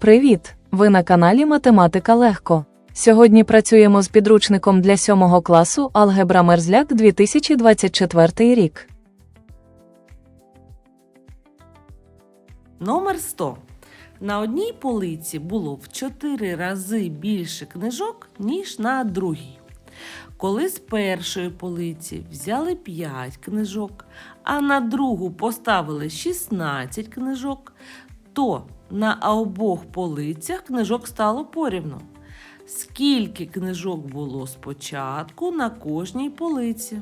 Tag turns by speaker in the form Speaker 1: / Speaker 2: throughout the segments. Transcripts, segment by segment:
Speaker 1: Привіт! Ви на каналі Математика Легко. Сьогодні працюємо з підручником для 7 класу Алгебра Мерзляк 2024 рік.
Speaker 2: Номер 100. На одній полиці було в 4 рази більше книжок, ніж на другій. Коли з першої полиці взяли 5 книжок, а на другу поставили 16 книжок, то на обох полицях книжок стало порівну. Скільки книжок було спочатку на кожній полиці?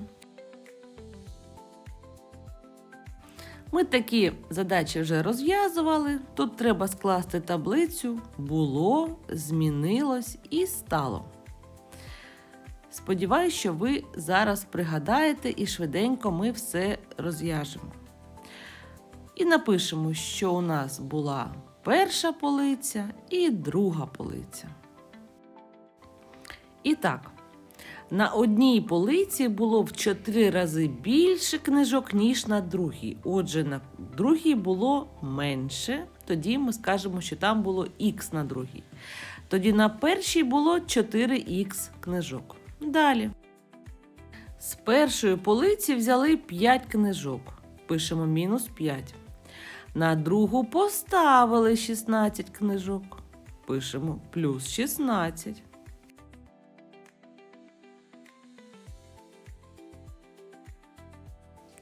Speaker 2: Ми такі задачі вже розв'язували. Тут треба скласти таблицю було, змінилось і стало. Сподіваюсь, що ви зараз пригадаєте і швиденько ми все розв'яжемо. І напишемо, що у нас була перша полиця і друга полиця. І так, на одній полиці було в 4 рази більше книжок, ніж на другій. Отже, на другій було менше. Тоді ми скажемо, що там було х на другій. Тоді на першій було 4х книжок. Далі. З першої полиці взяли 5 книжок. Пишемо мінус 5. На другу поставили 16 книжок. Пишемо плюс 16.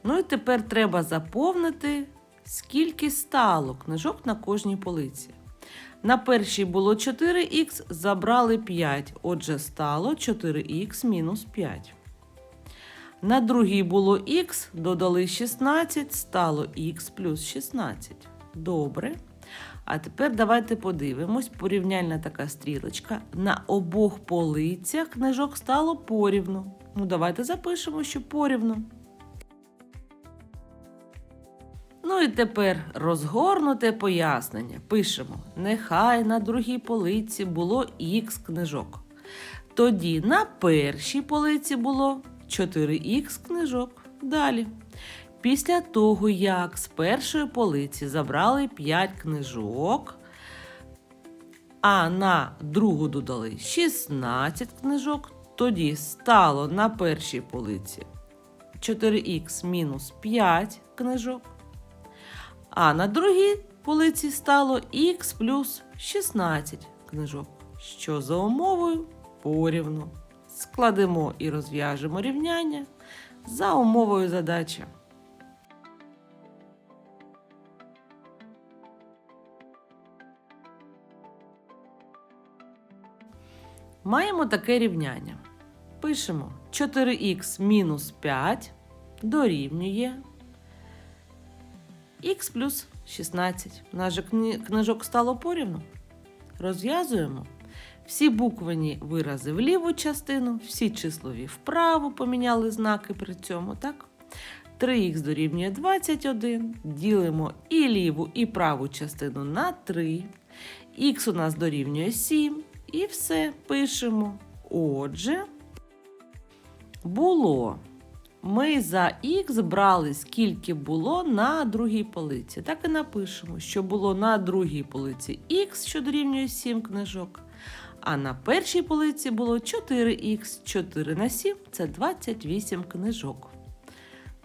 Speaker 2: Ну і тепер треба заповнити, скільки стало книжок на кожній полиці. На першій було 4х, забрали 5, отже, стало 4х мінус 5. На другій було х, додали 16, стало х плюс 16. Добре. А тепер давайте подивимось, порівняльна така стрілочка. На обох полицях книжок стало порівну. Ну, давайте запишемо, що порівну. Ну і тепер розгорнуте пояснення. Пишемо: нехай на другій полиці було х книжок. Тоді на першій полиці було 4х книжок. Далі. Після того, як з першої полиці забрали 5 книжок, а на другу додали 16 книжок, тоді стало на першій полиці 4х мінус 5 книжок. А на другій полиці стало х плюс 16 книжок, що за умовою порівну. Складемо і розв'яжемо рівняння за умовою задачі. Маємо таке рівняння. Пишемо 4х мінус 5 дорівнює х плюс 16. У нас же книжок стало порівну. Розв'язуємо. Всі буквені вирази в ліву частину, всі числові вправо поміняли знаки при цьому, так? 3х дорівнює 21. Ділимо і ліву, і праву частину на 3. Х у нас дорівнює 7. І все пишемо. Отже, було ми за х брали, скільки було на другій полиці. Так і напишемо, що було на другій полиці х, що дорівнює 7 книжок. А на першій полиці було 4х, 4 на 7 це 28 книжок.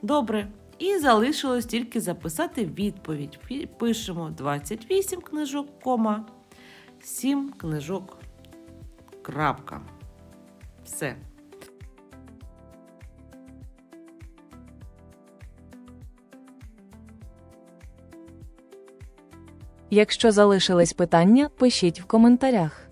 Speaker 2: Добре. І залишилось тільки записати відповідь. Пишемо 28 книжок, кома, 7 книжок. Крапка. Все.
Speaker 1: Якщо залишились питання, пишіть в коментарях.